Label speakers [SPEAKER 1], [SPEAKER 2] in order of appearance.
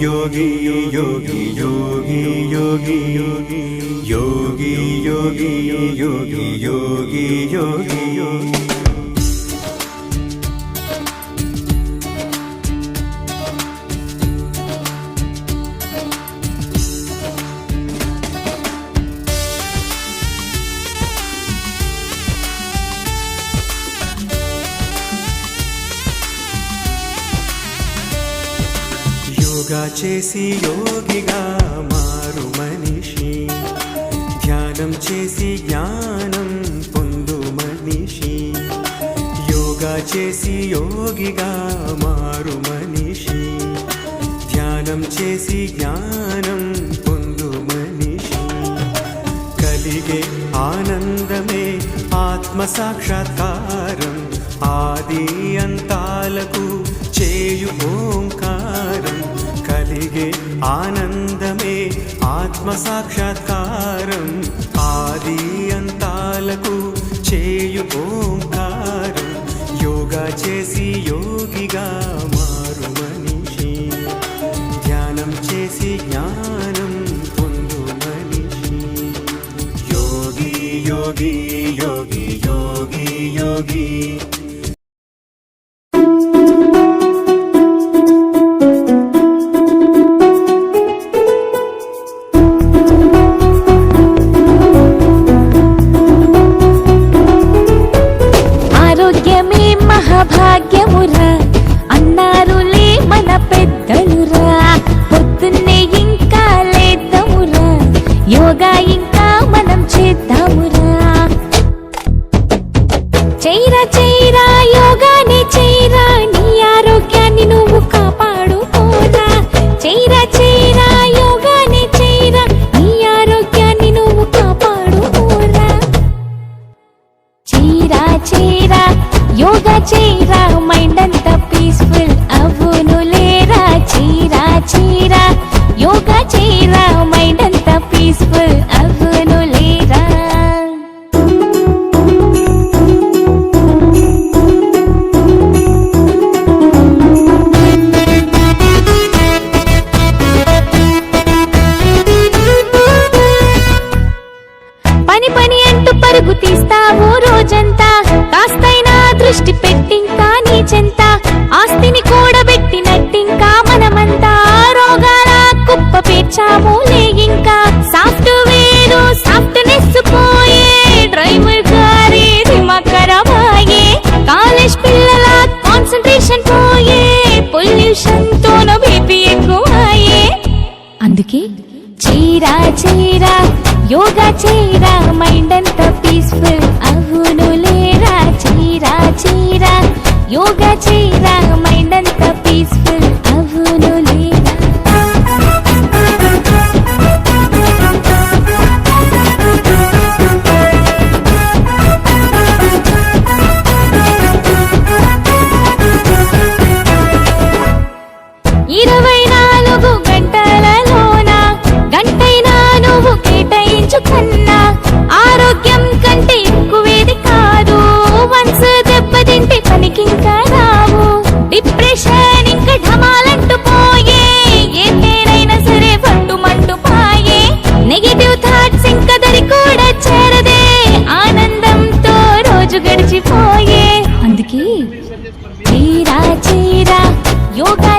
[SPEAKER 1] yogi yogi yogi yogi yogi yogi yogi yogi yogi yogi yoga చేసి యోగిగా మారు మనిషి. ధ్యానం చేసి జ్ఞానం పొందు మనిషి. యోగా చేసి యోగిగా మారు మనిషి. ధ్యానం చేసి జ్ఞానం పొందు మనిషి. కలిగే ఆనందమే ఆత్మ సాక్షాత్కారం. ఆది అంతాలకు చేయుకో ఆనందమే ఆత్మ సాక్షాత్కారం ఆది అంతాలకు చేయు ఓంకారం. యోగా చేసి యోగిగా మారు మనిషి. ధ్యానం చేసి జ్ఞానం పొందు మనిషి. యోగి యోగి యోగి యోగి యోగి.
[SPEAKER 2] చేరా చేరా యోగాని చేరా. నీ ఆరోగ్యాన్ని నువ్వు కాపాడుకోరా. చేరా చేరా యోగా చేరా. మైండ్ అంతా పీస్ఫుల్ అవును లేరా? చీరా చీరా పరుగు తీస్తావు రోజంతా. కాస్తైనా దృష్టి పెట్టింకా నీ చెంత. ఆస్తిని కూడబెట్టినట్టింకా మనమంతా. రోగాల కుప్ప పేర్చాము ఇంకా. సాఫ్ట్వేర్ సాఫ్ట్నెస్ పోయే డ్రైవర్ గారి దిమాగ్ ఖరాబాయే కాలేజ్ పిల్లల కాన్సంట్రేషన్ పోయే పొల్యూషన్ తోన బీపీ ఎక్కువాయే. అందుకే చీరా చీరా యోగా చీరా మైండ్ అంతా Transfer ahun oleh రోజు గడిచిపోయే. అందుకే చీరా చీరా యోగా